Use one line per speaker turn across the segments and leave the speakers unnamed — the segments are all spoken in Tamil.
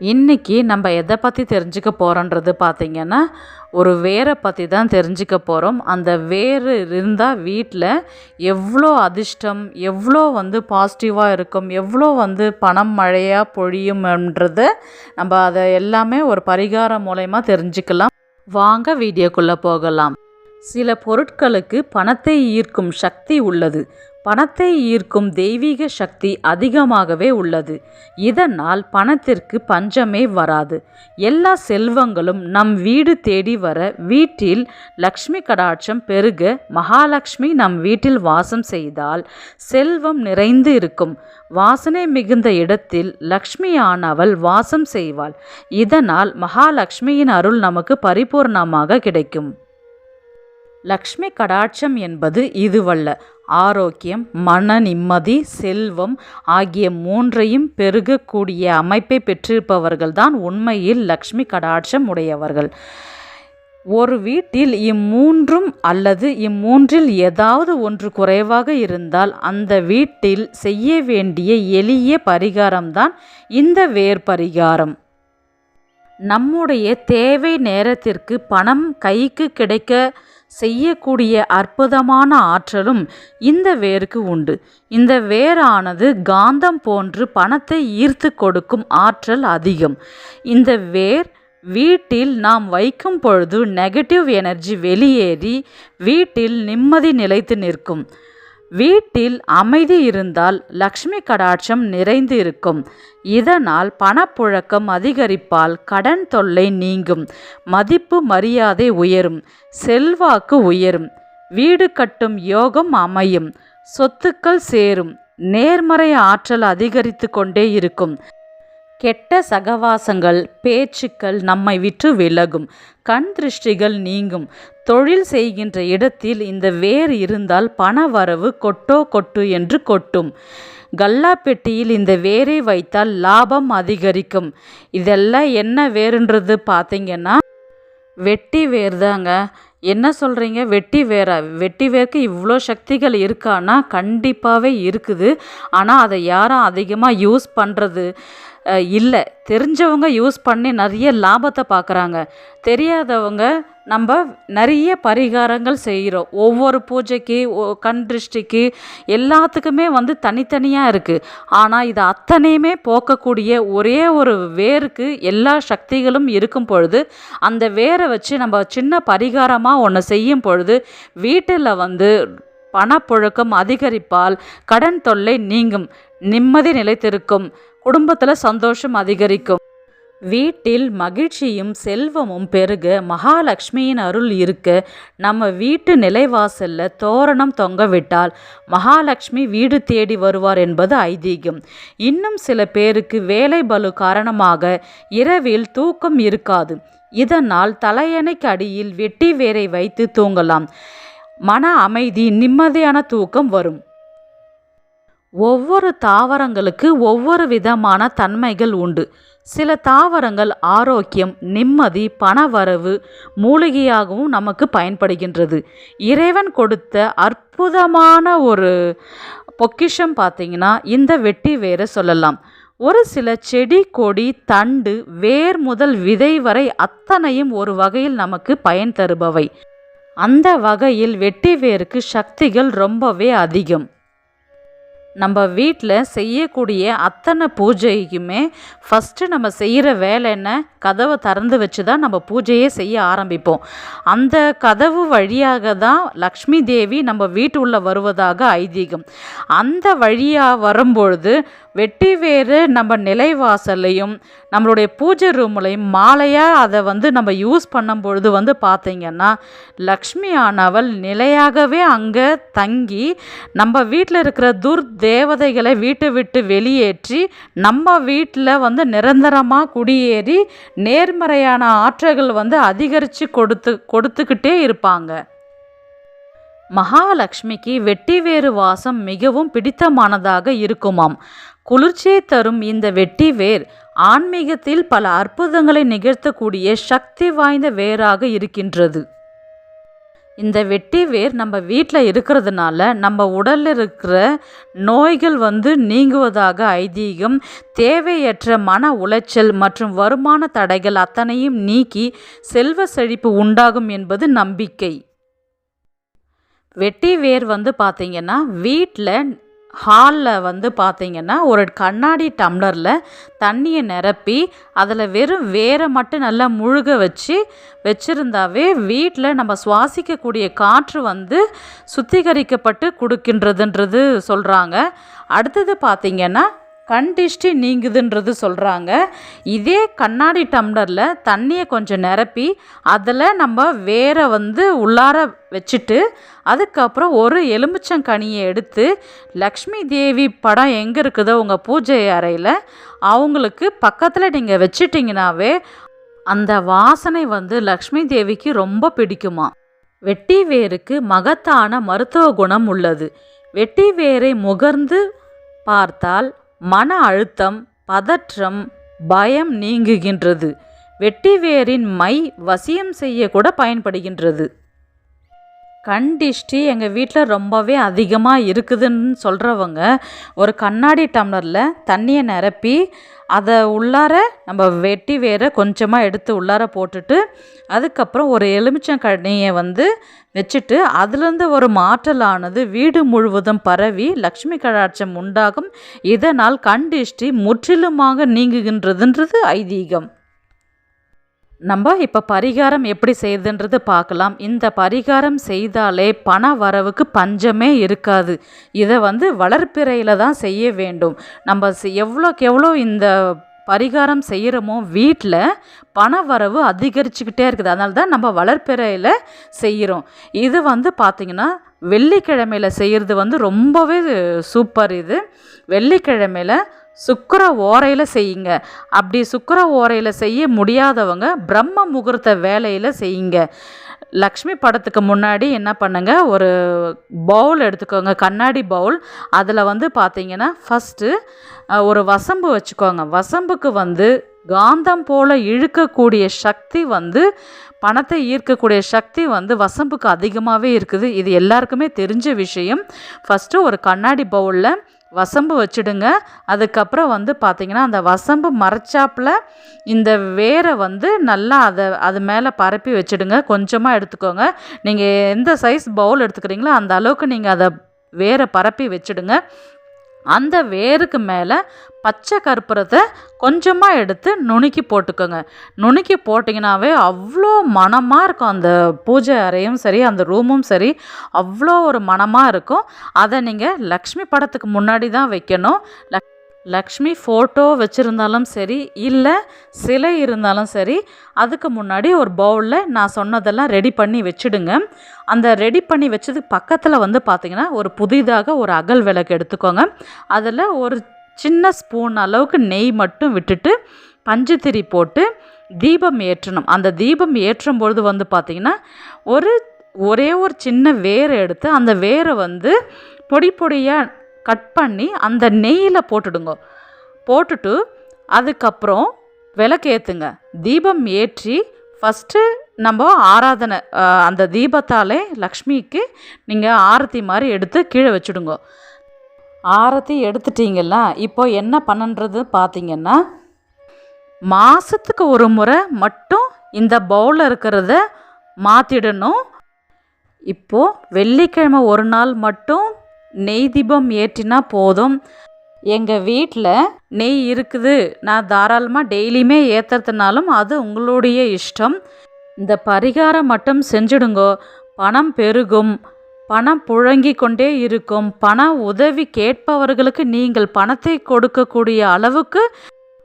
இன்னைக்கு நம்ம எதை பற்றி தெரிஞ்சுக்க போகிறோன்றது பார்த்திங்கன்னா ஒரு வேரை பற்றி தான் தெரிஞ்சுக்க போகிறோம் அந்த வேர் இருந்தால் வீட்டில் எவ்வளோ அதிர்ஷ்டம் எவ்வளோ வந்து பாசிட்டிவாக இருக்கும் எவ்வளோ வந்து பணம் மழையாக பொழியும்ன்றத நம்ம அதை எல்லாமே ஒரு பரிகாரம் மூலயமா தெரிஞ்சுக்கலாம். வாங்க வீடியோக்குள்ளே போகலாம். சில பொருட்களுக்கு பணத்தை ஈர்க்கும் சக்தி உள்ளது. பணத்தை ஈர்க்கும் தெய்வீக சக்தி அதிகமாகவே உள்ளது. இதனால் பணத்திற்கு பஞ்சமே வராது. எல்லா செல்வங்களும் நம் வீடு தேடி வர வீட்டில் லக்ஷ்மி கடாட்சம் பெருக மகாலட்சுமி நம் வீட்டில் வாசம் செய்தால் செல்வம் நிறைந்து இருக்கும். வாசனை மிகுந்த இடத்தில் லக்ஷ்மியானவள் வாசம் செய்வாள். இதனால் மகாலட்சுமியின் அருள் நமக்கு பரிபூர்ணமாக கிடைக்கும். லக்ஷ்மி கடாட்சம் என்பது இதுவல்ல. ஆரோக்கியம் மன நிம்மதி செல்வம் ஆகிய மூன்றையும் பெருகக்கூடிய அமைப்பை பெற்றிருப்பவர்கள்தான் உண்மையில் லக்ஷ்மி கடாட்சம் உடையவர்கள். ஒரு வீட்டில் இம்மூன்றும் அல்லது இம்மூன்றில் ஏதாவது ஒன்று குறைவாக இருந்தால் அந்த வீட்டில் செய்ய வேண்டிய எளிய பரிகாரம்தான் இந்த வேர் பரிகாரம். நம்முடைய தேவை நேரத்திற்கு பணம் கைக்கு கிடைக்க செய்யக்கூடிய அற்புதமான ஆற்றலும் இந்த வேருக்கு உண்டு. இந்த வேரானது காந்தம் போன்று பணத்தை ஈர்த்து கொடுக்கும் ஆற்றல் அதிகம். இந்த வேர் வீட்டில் நாம் வைக்கும் பொழுது நெகட்டிவ் எனர்ஜி வெளியேறி வீட்டில் நிம்மதி நிலைத்து நிற்கும். வீட்டில் அமைதி இருந்தால் லக்ஷ்மி கடாட்சம் நிறைந்து இருக்கும் இதனால் பணப்புழக்கம் அதிகரிப்பால் கடன் தொல்லை நீங்கும். மதிப்பு மரியாதை உயரும். செல்வாக்கு உயரும். வீடு கட்டும் யோகம் அமையும். சொத்துக்கள் சேரும். நேர்மறை ஆற்றல் அதிகரித்து கொண்டே இருக்கும். கெட்ட சகவாசங்கள் பேச்சுக்கள் நம்மை விட்டு விலகும். கண் திருஷ்டிகள் நீங்கும். தொழில் செய்கின்ற இடத்தில் இந்த வேர் இருந்தால் பண வரவு கொட்டோ கொட்டு என்று கொட்டும். கல்லா பெட்டியில் இந்த வேரை வைத்தால் லாபம் அதிகரிக்கும். இதெல்லாம் என்ன வேறுன்றது பார்த்தீங்கன்னா வெட்டி வேர் தாங்க. என்ன சொல்கிறீங்க வெட்டி வேரா? வெட்டி வேர்க்கு இவ்வளோ சக்திகள் இருக்கான்னா கண்டிப்பாகவே இருக்குது. ஆனால் அதை யாரும் அதிகமாக யூஸ் பண்ணுறது இல்லை. தெரிஞ்சவங்க யூஸ் பண்ணி நிறைய லாபத்தை பார்க்குறாங்க தெரியாதவங்க நம்ம நிறைய பரிகாரங்கள் செய்கிறோம் ஒவ்வொரு பூஜைக்கு கண் திருஷ்டிக்கு எல்லாத்துக்குமே வந்து தனித்தனியாக இருக்குது ஆனால் இது அத்தனையுமே போக்கக்கூடிய ஒரே ஒரு வேருக்கு எல்லா சக்திகளும் இருக்கும் பொழுது அந்த வேரை வச்சு நம்ம சின்ன பரிகாரமாக ஒன்று செய்யும் பொழுது வீட்டில் வந்து பணப்புழக்கம் அதிகரிப்பால் கடன் தொல்லை நீங்கும் நிம்மதி நிலைத்திருக்கும் குடும்பத்தில் சந்தோஷம் அதிகரிக்கும். வீட்டில் மகிழ்ச்சியும் செல்வமும் பெருக மகாலட்சுமியின் அருள் இருக்க நம்ம வீட்டு நிலைவாசல்ல தோரணம் தொங்கவிட்டால் மகாலட்சுமி வீடு தேடி வருவார் என்பது ஐதீகம். இன்னும் சில பேருக்கு வேலை பலு காரணமாக இரவில் தூக்கம் இருக்காது. இதனால் தலையணைக்கு அடியில் வெட்டி வேரை வைத்து தூங்கலாம். மன அமைதி நிம்மதியான தூக்கம் வரும். ஒவ்வொரு தாவரங்களுக்கு ஒவ்வொரு விதமான தன்மைகள் உண்டு. சில தாவரங்கள் ஆரோக்கியம் நிம்மதி பணவரவு மூலிகையாகவும் நமக்கு பயன்படுகின்றது. இறைவன் கொடுத்த அற்புதமான ஒரு பொக்கிஷம் பார்த்தீங்கன்னா இந்த வெட்டி வேற சொல்லலாம். ஒரு சில செடி கொடி தண்டு வேர் முதல் விதை வரை அத்தனையும் ஒரு வகையில் நமக்கு பயன் தருபவை. அந்த வகையில் வெட்டி வேருக்கு சக்திகள் ரொம்பவே அதிகம். நம்ம வீட்டில் செய்யக்கூடிய அத்தனை பூஜைக்குமே ஃபஸ்ட்டு நம்ம செய்கிற வேலை என்ன? கதவை திறந்து வச்சு தான் நம்ம பூஜையே செய்ய ஆரம்பிப்போம். அந்த கதவு வழியாக தான் லக்ஷ்மி தேவி நம்ம வீட்டு உள்ளே வருவதாக ஐதீகம். அந்த வழியாக வரும்பொழுது வெட்டி வேறு நம்ம நிலைவாசல்லையும் நம்மளுடைய பூஜை ரூம்லையும் மாலையாக அதை வந்து நம்ம யூஸ் பண்ணும் பொழுது வந்து பார்த்திங்கன்னா லக்ஷ்மி ஆனவள் நிலையாகவே அங்கே தங்கி நம்ம வீட்டில் இருக்கிற துர் தேவதைகளை வீட்டை விட்டு வெளியேற்றி நம்ம வீட்டில் வந்து நிரந்தரமாக குடியேறி நேர்மறையான ஆற்றல்கள் வந்து அதிகரித்து கொடுத்து கொடுத்துக்கிட்டே இருப்பாங்க. மகாலட்சுமிக்கு வெட்டிவேறு வாசம் மிகவும் பிடித்தமானதாக இருக்குமாம். குளிர்ச்சியை தரும் இந்த வெட்டி வேர் ஆன்மீகத்தில் பல அற்புதங்களை நிகழ்த்தக்கூடிய சக்தி வாய்ந்த வேராக இருக்கின்றது. இந்த வெட்டி வேர் நம்ம வீட்டில் இருக்கிறதுனால நம்ம உடலில் இருக்கிற நோய்கள் வந்து நீங்குவதாக ஐதீகம் தேவையற்ற மன உளைச்சல் மற்றும் வருமான தடைகள் அத்தனையும் நீக்கி செல்வ செழிப்பு உண்டாகும் என்பது நம்பிக்கை. வெட்டி வேர் வந்து பார்த்திங்கன்னா வீட்டில் ஹாலில் வந்து பார்த்தீங்கன்னா ஒரு கண்ணாடி டம்ளரில் தண்ணியை நிரப்பி அதில் வெறும் வேரை மட்டும் நல்லா முழுக வச்சு வச்சுருந்தாவே வீட்டில் நம்ம சுவாசிக்கக்கூடிய காற்று வந்து சுத்திகரிக்கப்பட்டு கொடுக்கின்றதுன்றது சொல்கிறாங்க அடுத்தது பார்த்திங்கன்னா கண் திஷ்டி நீங்குதுன்றது சொல்கிறாங்க இதே கண்ணாடி டம்ளரில் தண்ணியை கொஞ்சம் நிரப்பி அதில் நம்ம வேற வந்து உள்ளார வச்சுட்டு அதுக்கப்புறம் ஒரு எலுமிச்சங்கனியை எடுத்து லக்ஷ்மி தேவி படம் எங்கே இருக்குதோ உங்கள் பூஜை அறையில் அவங்களுக்கு பக்கத்தில் நீங்கள் வச்சிட்டிங்கனாவே அந்த வாசனை வந்து லக்ஷ்மி தேவிக்கு ரொம்ப பிடிக்குமா. வெட்டி வேருக்கு மகத்தான மருத்துவ குணம் உள்ளது. வெட்டி வேரை முகர்ந்து பார்த்தால் மன அழுத்தம் பதற்றம் பயம் நீங்குகின்றது. வெட்டிவேரின் மை வசியம் செய்ய கூட பயன்படுகின்றது. கண் திஷ்டி எங்கள் வீட்டில் ரொம்பவே அதிகமாக இருக்குதுன்னு சொல்கிறவங்க ஒரு கண்ணாடி டம்ளரில் தண்ணியை நிரப்பி அதை உள்ளார நம்ம வெட்டி வேற கொஞ்சமாக எடுத்து உள்ளார போட்டுட்டு அதுக்கப்புறம் ஒரு எலுமிச்சங்கனியை வந்து வச்சுட்டு அதுலேருந்து ஒரு மாற்றலானது வீடு முழுவதும் பரவி லக்ஷ்மி கடாட்சம் உண்டாகும். இதனால் கண் திஷ்டி முற்றிலுமாக நீங்குகின்றதுன்றது ஐதீகம். நம்ம இப்போ பரிகாரம் எப்படி செய்யுதுன்றது பார்க்கலாம். இந்த பரிகாரம் செய்தாலே பண வரவுக்கு பஞ்சமே இருக்காது. இதை வந்து வளர்ப்பிறையில் தான் செய்ய வேண்டும். நம்ம எவ்வளோக்கு எவ்வளோ இந்த பரிகாரம் செய்கிறோமோ வீட்டில் பண வரவு அதிகரிச்சுக்கிட்டே இருக்குது. அதனால தான் நம்ம வளர்ப்பிறையில் செய்கிறோம் இது வந்து பார்த்திங்கன்னா வெள்ளிக்கிழமையில் செய்கிறது வந்து ரொம்பவே சூப்பர் இது. வெள்ளிக்கிழமையில் சுக்கர ஓரையில் செய்யுங்க. அப்படி சுக்கர ஓரையில் செய்ய முடியாதவங்க பிரம்ம முகூர்த்த வேலையில் செய்யுங்க. லக்ஷ்மி படத்துக்கு முன்னாடி என்ன பண்ணுங்க? ஒரு பவுல் எடுத்துக்கோங்க. கண்ணாடி பவுல் அதில் வந்து பார்த்தீங்கன்னா ஃபஸ்ட்டு ஒரு வசம்பு வச்சுக்கோங்க. வசம்புக்கு வந்து காந்தம் போல் இழுக்கக்கூடிய சக்தி வந்து பணத்தை ஈர்க்கக்கூடிய சக்தி வந்து வசம்புக்கு அதிகமாகவே இருக்குது. இது எல்லாருக்குமே தெரிஞ்ச விஷயம். ஃபஸ்ட்டு ஒரு கண்ணாடி பவுலில் வசம்பு வச்சுடுங்க. அதுக்கப்புறம் வந்து பார்த்திங்கன்னா அந்த வசம்பு மறைச்சாப்பில் இந்த வேரை வந்து நல்லா அதை அது மேலே பரப்பி வச்சுடுங்க. கொஞ்சமாக எடுத்துக்கோங்க. நீங்கள் எந்த சைஸ் பவுல் எடுத்துக்கிறீங்களோ அந்த அளவுக்கு நீங்கள் அதை வேரை பரப்பி வச்சுடுங்க. அந்த வேருக்கு மேலே பச்சை கற்பூரத்தை கொஞ்சமாக எடுத்து நுணுக்கி போட்டுக்கோங்க. நுணுக்கி போட்டிங்கனாவே அவ்வளோ மனமாக இருக்கும். அந்த பூஜை அறையும் சரி அந்த ரூமும் சரி அவ்வளோ ஒரு மனமாக இருக்கும். அதை நீங்கள் லக்ஷ்மி படத்துக்கு முன்னாடி தான் வைக்கணும். லக் லக்ஷ்மி ஃபோட்டோ வச்சுருந்தாலும் சரி இல்லை சிலை இருந்தாலும் சரி அதுக்கு முன்னாடி ஒரு பவுலில் நான் சொன்னதெல்லாம் ரெடி பண்ணி வச்சுடுங்க. அந்த ரெடி பண்ணி வச்சதுக்கு பக்கத்தில் வந்து பார்த்திங்கன்னா ஒரு புதிதாக ஒரு அகல் விளக்கு எடுத்துக்கோங்க. அதில் ஒரு சின்ன ஸ்பூன் அளவுக்கு நெய் மட்டும் விட்டுட்டு பஞ்சுத்திரி போட்டு தீபம் ஏற்றணும். அந்த தீபம் ஏற்றும் பொழுது வந்து பார்த்திங்கன்னா ஒரு ஒரே ஒரு சின்ன வேரை எடுத்து அந்த வேரை வந்து பொடி பொடியாக கட் பண்ணி அந்த நெய்யில் போட்டுடுங்க. போட்டுட்டு அதுக்கப்புறம் விளக்கேற்றுங்க தீபம் ஏற்றி ஃபஸ்ட்டு நம்ம ஆராதனை அந்த தீபத்தாலே லக்ஷ்மிக்கு நீங்கள் ஆரத்தி மாதிரி எடுத்து கீழே வச்சுடுங்க. ஆரத்தி எடுத்துட்டீங்களா இப்போ என்ன பண்ணன்றது பார்த்தீங்கன்னா மாதத்துக்கு ஒரு முறை மட்டும் இந்த பவுலில் இருக்கிறத மாற்றிடணும் இப்போது வெள்ளிக்கிழமை ஒரு நாள் மட்டும் நெய் தீபம் ஏற்றினா போதும். எங்கள் வீட்டில் நெய் இருக்குது. நான் தாராளமாக டெய்லியுமே ஏற்றுறதுனாலும் அது உங்களுடைய இஷ்டம். இந்த பரிகாரம் மட்டும் செஞ்சுடுங்கோ. பணம் பெருகும். பணம் புழங்கி கொண்டே இருக்கும். பண உதவி கேட்பவர்களுக்கு நீங்கள் பணத்தை கொடுக்கக்கூடிய அளவுக்கு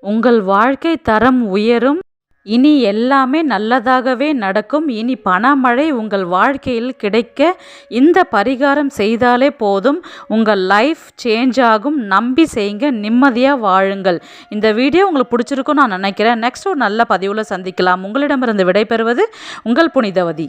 உங்கள் வாழ்க்கை தரம் உயரும். இனி எல்லாமே நல்லதாகவே நடக்கும். இனி பணமழை உங்கள் வாழ்க்கையில் கிடைக்க இந்த பரிகாரம் செய்தாலே போதும். உங்கள் லைஃப் சேஞ்ச் ஆகும். நம்பி செய்யுங்க. நிம்மதியாக வாழுங்கள். இந்த வீடியோ உங்களுக்கு பிடிச்சிருக்கும் நான் நினைக்கிறேன். நெக்ஸ்ட் ஒரு நல்ல பதிவில் சந்திக்கலாம். உங்களிடமிருந்து விடைபெறுவது உங்கள் புனிதவதி.